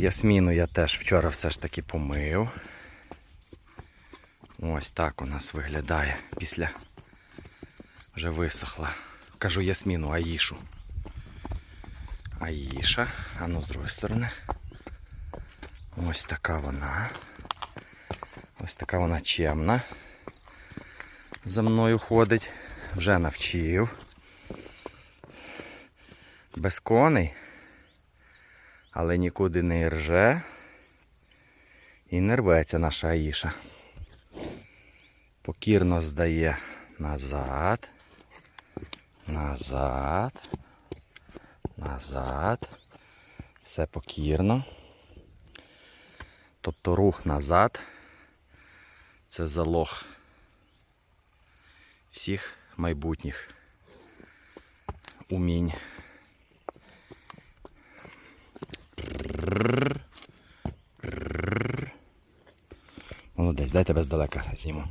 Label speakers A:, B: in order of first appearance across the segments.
A: Ясміну я теж вчора все ж таки помив. Ось так у нас виглядає після вже висохла. Кажу Ясміну, Аїшу. Аїша. А ну з другої сторони. Ось така вона. Ось така вона чемна. За мною ходить. Вже навчив. Без коней. Але нікуди не рже. І не рветься наша Аїша. Покірно здає назад. Назад. Назад. Все покірно. Тобто рух назад. Це залог всіх майбутніх умінь. Молодець, дай тебе здалека зніму.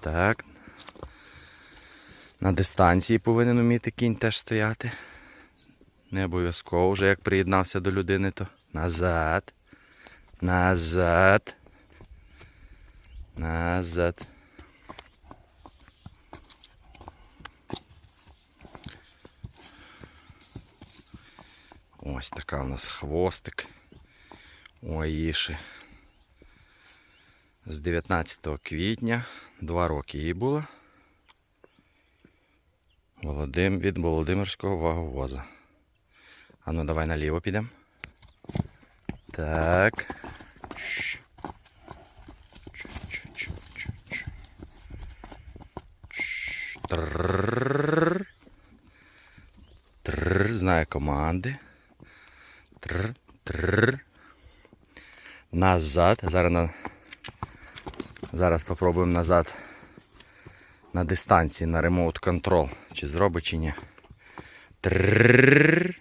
A: Так. На дистанції повинен вміти кінь теж стояти. Не обов'язково вже як приєднався до людини, то назад. Назад. Назад. Ось така у нас хвостик у Аїші. З 19 квітня, два роки їй було. Володим... Від Володимирського ваговоза. А ну давай наліво підемо. Так. Тррррррр. Трррр. Знає команди. Трррр. Трррр. Назад. Зараз на... Зараз попробуємо назад на дистанції на ремоут контрол. Чи зробить, чи ні. Трррр.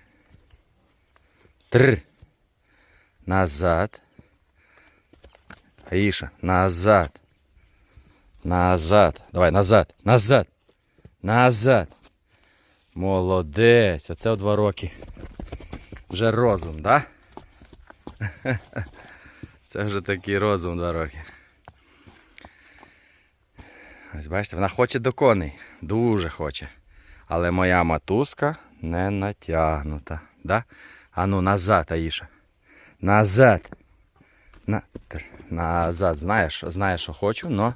A: Назад. Аїша, назад. Назад. Давай, назад. Назад. Назад. Молодець. Оце у два роки. Вже розум, да? Це вже такий розум два роки. Ось бачите, вона хоче до коней. Дуже хоче. Але моя матузка не натягнута. Да? А назад, Аїша. Назад. На... Назад. Знаєш, знає, що хочу, але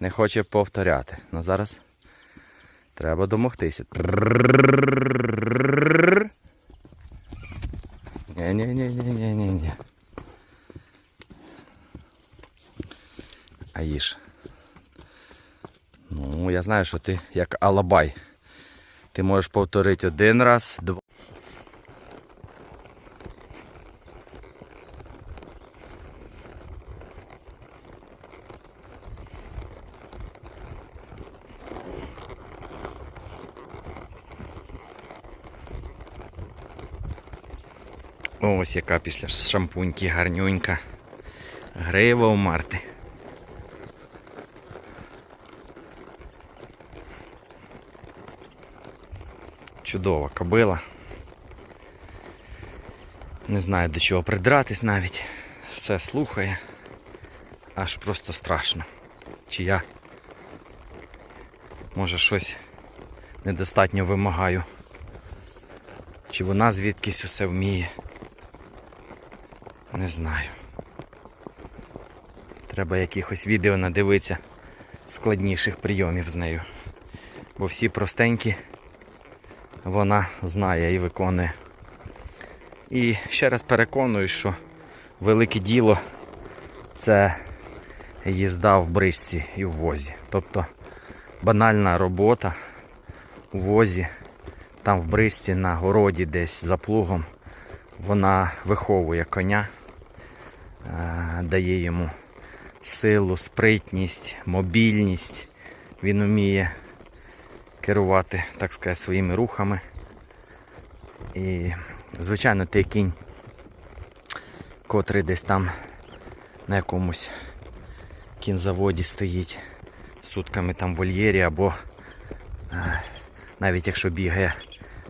A: не хоче повторяти. Ну зараз треба домогтися. Ні-ні-ні-ні-ні-ні. Аїш. Ну, я знаю, що ти як алабай. Ти можеш повторити один раз, два. Ось яка після шампуньки гарнюнька. Грива у Марти. Чудова кобила. Не знаю до чого придратись навіть. Все слухає. Аж просто страшно. Чи я може щось недостатньо вимагаю. Чи вона звідкись усе вміє. Не знаю. Треба якихось відео надивитися складніших прийомів з нею. Бо всі простенькі вона знає і виконує. І ще раз переконую, що велике діло це їзда в бричці і в возі. Тобто банальна робота у возі, там в бричці на городі десь за плугом, вона виховує коня, дає йому силу, спритність, мобільність. Він вміє керувати, так сказати, своїми рухами. І, звичайно, той кінь, котрий десь там на якомусь кінзаводі стоїть сутками там в вольєрі або е, навіть якщо бігає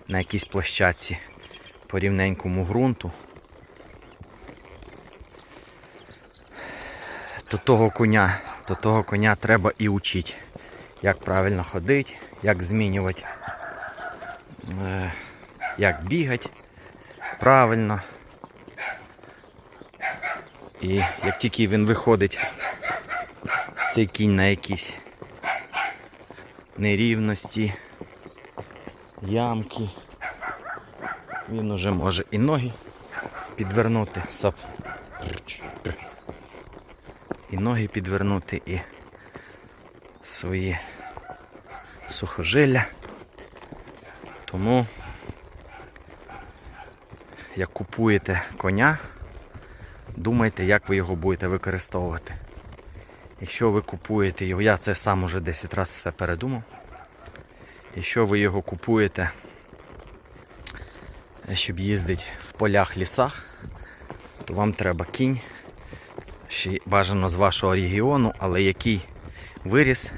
A: на якійсь площадці по рівненькому ґрунту, то того коня, то того коня треба і учити, як правильно ходити, як змінювати, е, як бігати правильно. І як тільки він виходить, цей кінь на якісь нерівності, ямки, він уже може і ноги підвернути, сап. І ноги підвернути, і свої сухожилля. Тому як купуєте коня, думайте, як ви його будете використовувати. Якщо ви купуєте його, я це сам уже 10 разів все передумав. Якщо ви його купуєте, щоб їздити в полях, лісах, то вам треба кінь, ще бажано з вашого регіону, але який виріс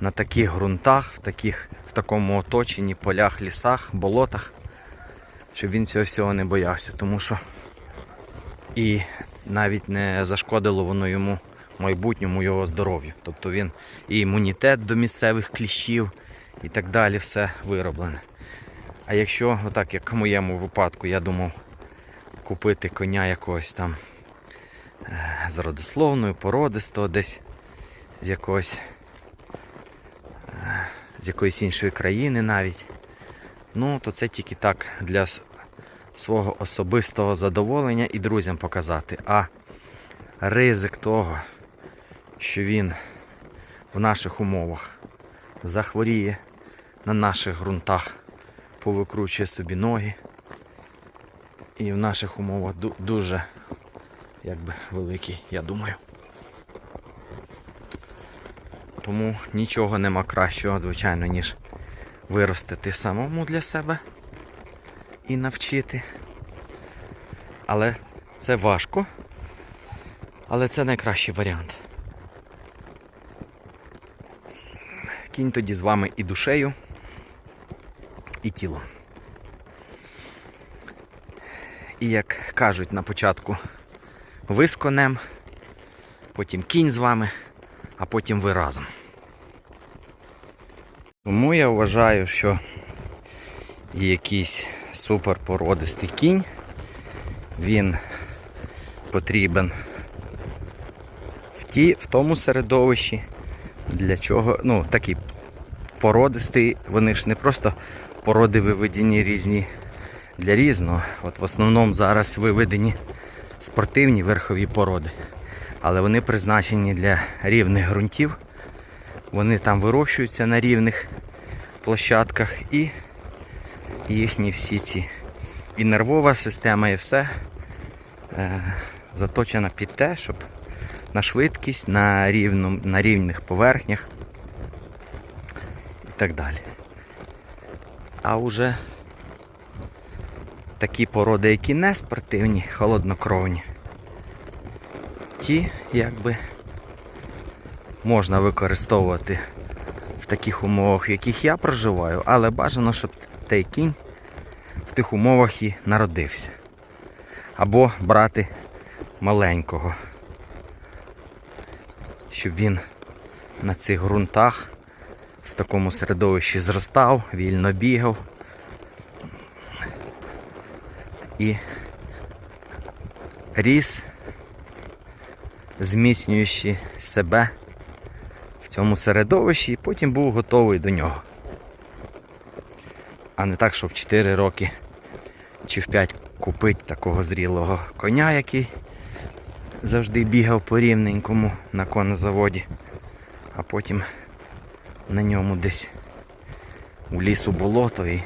A: на таких ґрунтах, в, таких, в такому оточенні, полях, лісах, болотах, щоб він цього всього не боявся. Тому що і навіть не зашкодило воно йому майбутньому його здоров'ю. Тобто він і імунітет до місцевих кліщів і так далі все вироблене. А якщо, отак як в моєму випадку, я думав купити коня якогось там з родословною, породистого десь з якогось е, з якоїсь іншої країни навіть. Ну, то це тільки так для свого особистого задоволення і друзям показати. А ризик того, що він в наших умовах захворіє на наших ґрунтах, повикручує собі ноги. І в наших умовах дуже якби, великий, я думаю. Тому нічого нема кращого, звичайно, ніж виростити самому для себе і навчити. Але це важко. Але це найкращий варіант. Кінь тоді з вами і душею, і тілом. І як кажуть на початку, ви з конем, потім кінь з вами, а потім ви разом. Тому я вважаю, що якийсь суперпородистий кінь, він потрібен в, ті, в тому середовищі, для чого, ну, такий породистий, вони ж не просто породи виведені різні для різного. От в основному зараз виведені спортивні верхові породи, але вони призначені для рівних ґрунтів. Вони там вирощуються на рівних площадках і їхні всі ці і нервова система, і все е, заточена під те, щоб на швидкість, на, рівном, на рівних поверхнях і так далі. А вже такі породи, які не спортивні, холоднокровні, ті якби можна використовувати в таких умовах, в яких я проживаю, але бажано, щоб той кінь в тих умовах і народився. Або брати маленького, щоб він на цих ґрунтах в такому середовищі зростав, вільно бігав і ріс, зміцнюючи себе в цьому середовищі, і потім був готовий до нього. А не так, що в 4 роки чи в 5 купити такого зрілого коня, який завжди бігав по рівненькому на конезаводі, а потім на ньому десь у лісу болото і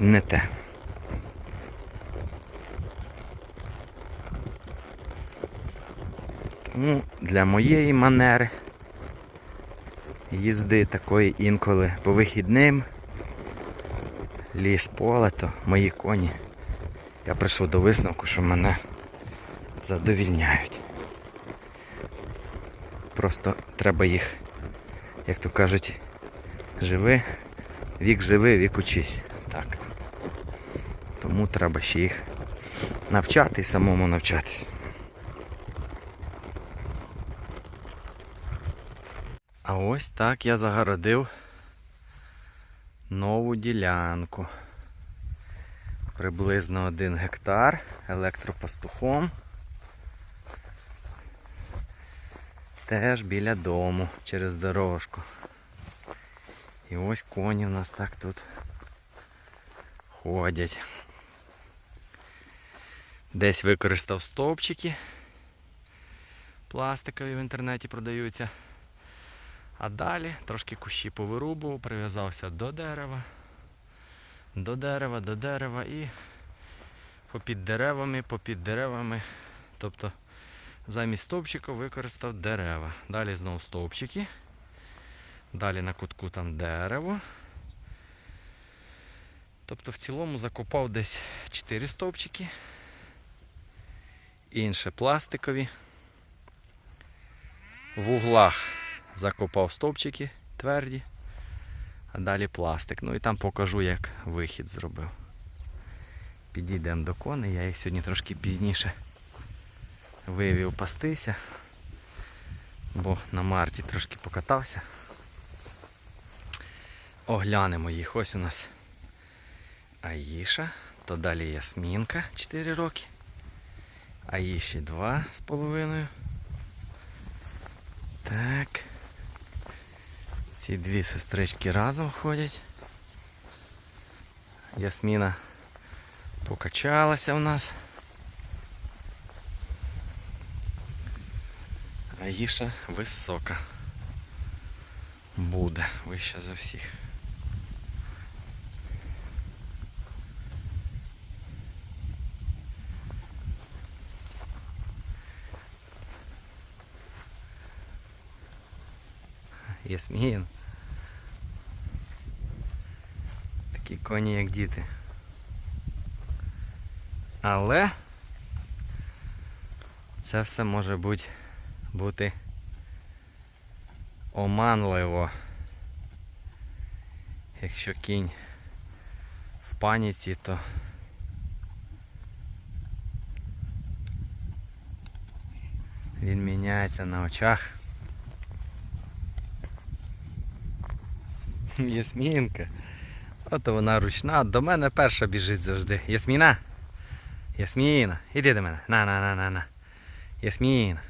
A: не те. Тому для моєї манери їзди такої інколи по вихідним, ліс поле, то мої коні. Я прийшов до висновку, що мене задовільняють. Просто треба їх як то кажуть, живи, вік живи, вік учись. Тому треба ще їх навчати і самому навчатись. А ось так я загородив нову ділянку. Приблизно один гектар електропастухом. Теж біля дому через дорожку. І ось коні в нас так тут ходять. Десь використав стовпчики. Пластикові в інтернеті продаються. А далі трошки кущі повирубував, прив'язався до дерева, до дерева, до дерева і попід деревами, попід деревами. Тобто замість стовпчиків використав дерева. Далі знову стовпчики. Далі на кутку там дерево. Тобто в цілому закопав десь 4 стовпчики. Інше пластикові. В углах закопав стовпчики тверді, а далі пластик. Ну і там покажу, як вихід зробив. Підійдемо до коней, я їх сьогодні трошки пізніше вивів пастися, бо на марті трошки покатався. Оглянемо їх. Ось у нас Аїша, то далі Ясмінка 4 роки. Аїші 2 з половиною. Так. Ці дві сестрички разом ходять. Ясміна покачалася у нас. Аїша висока. Буде вища за всіх. Ясмін. Такі коні, як діти. Але це все може бути, бути оманливо. Якщо кінь в паніці, то він міняється на очах. Ясмінка. Ото вона ручна, до мене перша біжить завжди. Ясміна. Ясміна, іди до мене. На, на, на, на, на. Ясміна.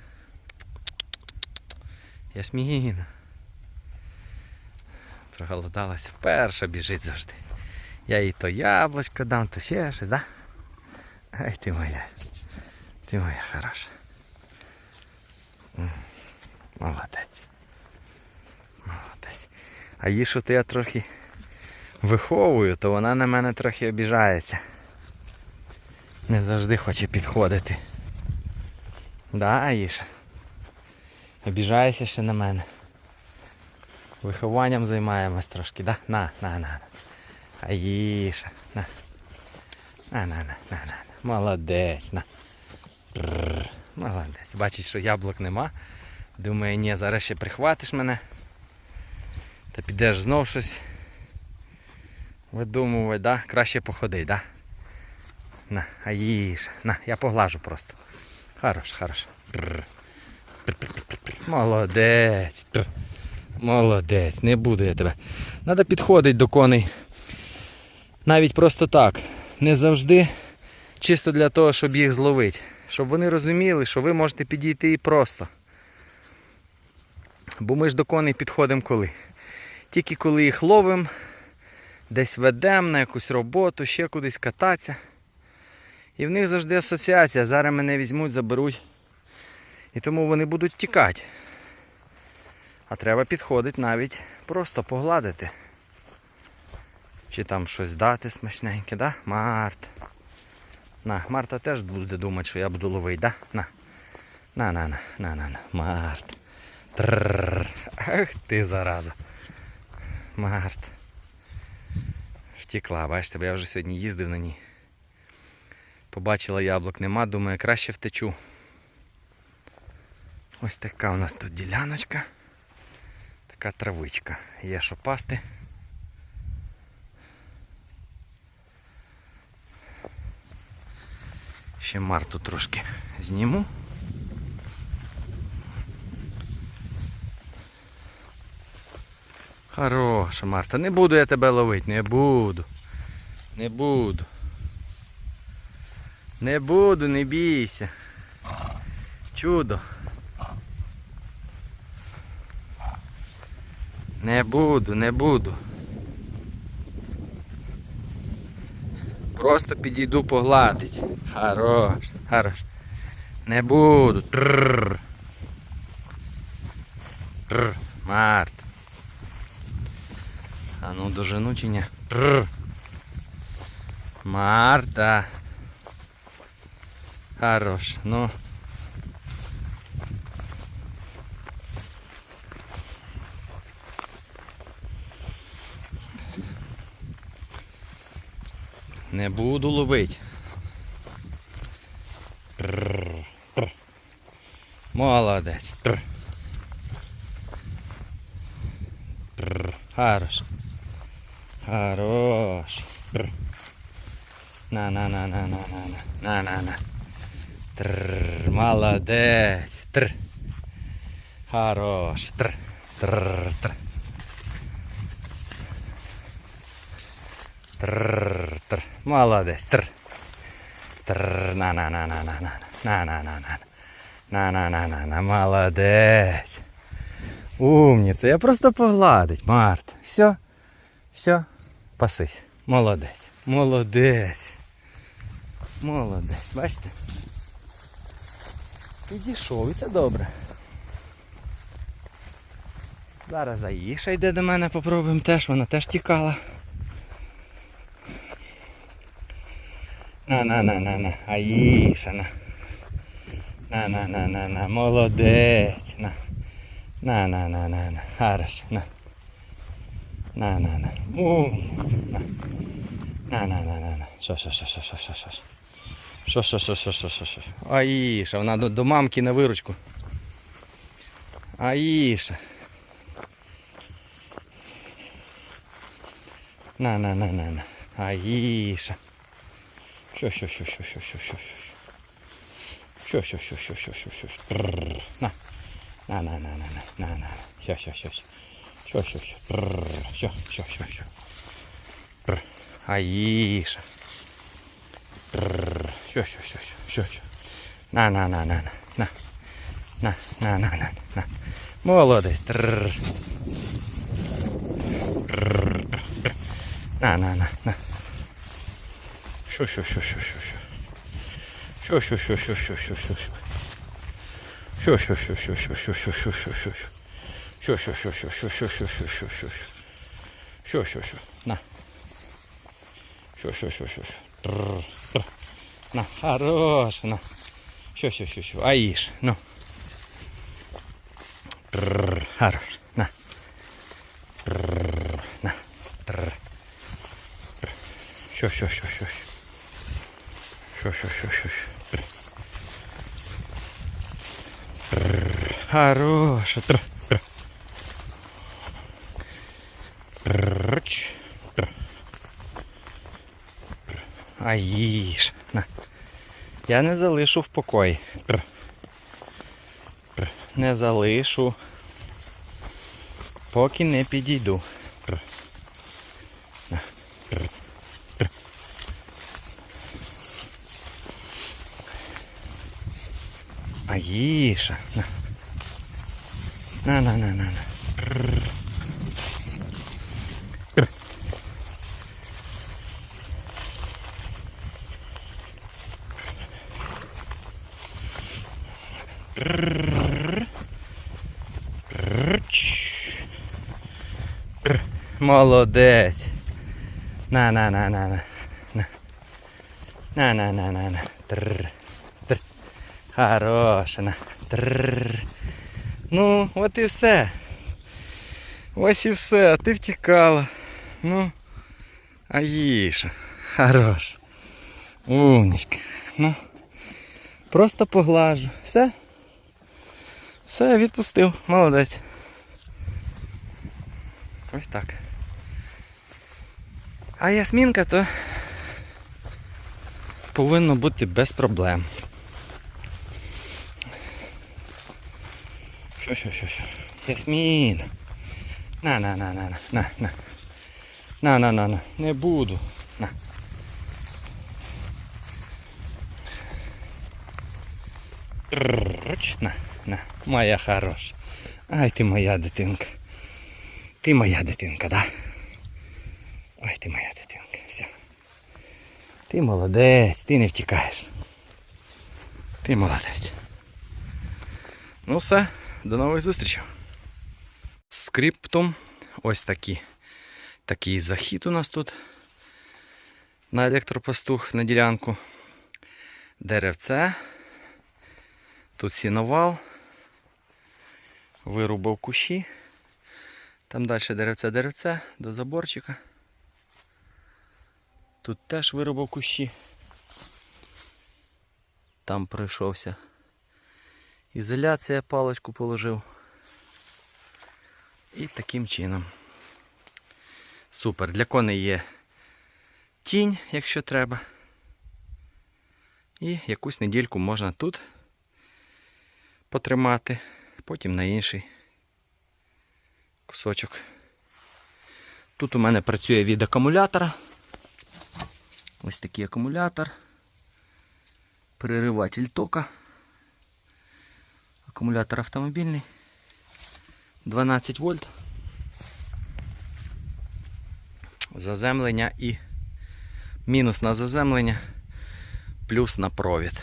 A: Ясміна. Проголодалася. Перша біжить завжди. Я їй то яблучко дам, то ще щось, да? Ай ти моя. Ти моя хороша. Молодець. А її що то я трохи виховую, то вона на мене трохи обіжається. Не завжди хоче підходити. Да, Аїша? Обіжаєшся ще на мене. Вихованням займаємось трошки, да? На, на, на. Аїша, на. На, на, на, на, на. Молодець, на. Молодець. Бачиш, що яблук нема. Думає, ні, зараз ще прихватиш мене. Та підеш знов щось видумувати, да? Краще походи, да? На, а їж. На, я поглажу просто. Хорош, хорош. Молодець. Молодець, не буду я тебе. Треба підходити до коней. Навіть просто так. Не завжди. Чисто для того, щоб їх зловити. Щоб вони розуміли, що ви можете підійти і просто. Бо ми ж до коней підходимо коли. Тільки коли їх ловимо, десь ведемо на якусь роботу, ще кудись кататися. І в них завжди асоціація. Зараз мене візьмуть, заберуть. І тому вони будуть тікати. А треба підходити навіть просто погладити. Чи там щось дати смачненьке, да? Март. На, Марта теж буде думати, що я буду ловити, да? На. На, на, на, на, на, на. Март. Трррр. Ах ти зараза. Март. Втекла, бачите, бо я вже сьогодні їздив на ній. Побачила яблук нема, думаю, краще втечу. Ось така у нас тут діляночка. Така травичка. Є що пасти. Ще Марту трошки зніму. Хороша Марта, не буду я тебе ловити, не буду. Не буду. Не буду, не бійся. Чудо. Не буду, не буду. Просто підійду погладить. Хорош, хорош. Не буду. Трррр. Трррр. Март. Ну дожену чи ні? Марта. Хорош. Ну. Не буду ловить. Молодець. Хорош. Хорош. На-на-на-на-на-на-на. На-на-на. Трррр. Молодець. Тр. Хорош. Тр. Трррр. Тр. Трррр. Тр. Молодець. Тр. Тр. На-на-на-на-на-на. На-на-на-на. На-на-на-на-на. Молодець. Умница, Я просто погладить, Март. Все. Все пасись. Молодець. Молодець. Молодець, бачите? Підійшов і це добре. Зараз Аїша йде до мене, попробуємо теж, вона теж тікала. На на на на на. Аїша на. На на на на на. Молодець. На. На на на на на. Хорошо. На. На на на. На. На на на на. Що, що, що, що, що, що, що. Що, що, що, що, що, що, що. Аїша, вона до, до мамки на виручку. Аїша. На на на на на. Аїша. Що, що, що, що, що, що, що, що. Що, що, що, що, що, що, що. На. На, на, на, на, на, на, на. Що, що, що, що. Що, що, що. Трррр. Що, що, що. Аїша. Що, що, що, що, що. На, на, на, на, на, на. На, на, на, на, на. Молодець. На, на, на, на. Що, що, що, що, що, що. Що, що, що, що, що, що, що, що. Що, що, що, що, що, що, що, що, що, що. Що, що, що, що, що, що, що, що, що, що, що. Що, що, що. На. Що, що, що, що, що. На, хорош, на. Що, що, що, що. Аїш, ну. Трррр, хорош, на. Трррр, на. Трррр. Що, що, що, що, що. Що, що, що, що, що. Трррр. Трррр. Хороша. Трррр. Трррр. Тррррч. Трррр. Трррр. Аїш. На. Я не залишу в покої. Трррр. Трррр. Не залишу. Поки не підійду. Трррр. На. Трррр. Трррр. Аїша. На. На, на, на, на, на. Трррр. Трррр. Трррр. Трррч. Трррр. Молодець. На, на, на, на, на. На. На, на, на, на. Трррр. Трррр. Хороша. На. Трррр. Ну, от і все. Ось і все, а ти втікала. Ну, Аїша. Хорош. Умничка. Ну. Просто поглажу. Все. Все, відпустив. Молодець. Ось так. А ясмінка то повинно бути без проблем. Що, що, що, що? Ясмін. На, на, на, на, на, на, на. На, на, на. Не буду. На. На, на. Моя хороша. Ай ти моя дитинка. Ти моя дитинка, да? Ой, ти моя дитинка. Все. Ти молодець, ти не втікаєш. Ти молодець. Ну все, до нових зустрічей. Скриптом ось такі. Такий захід у нас тут на електропостух на ділянку. Деревце. Тут сіновал. Вирубав кущі. Там далі деревце деревце до заборчика. Тут теж вирубав кущі. Там пройшовся. Ізоляція паличку положив. І таким чином. Супер. Для коней є тінь, якщо треба. І якусь недільку можна тут потримати, потім на інший кусочок. Тут у мене працює від акумулятора. Ось такий акумулятор. Перериватель тока. Акумулятор автомобільний. 12 вольт. Заземлення і мінус на заземлення, плюс на провід.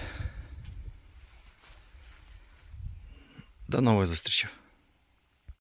A: До нових зустрічей.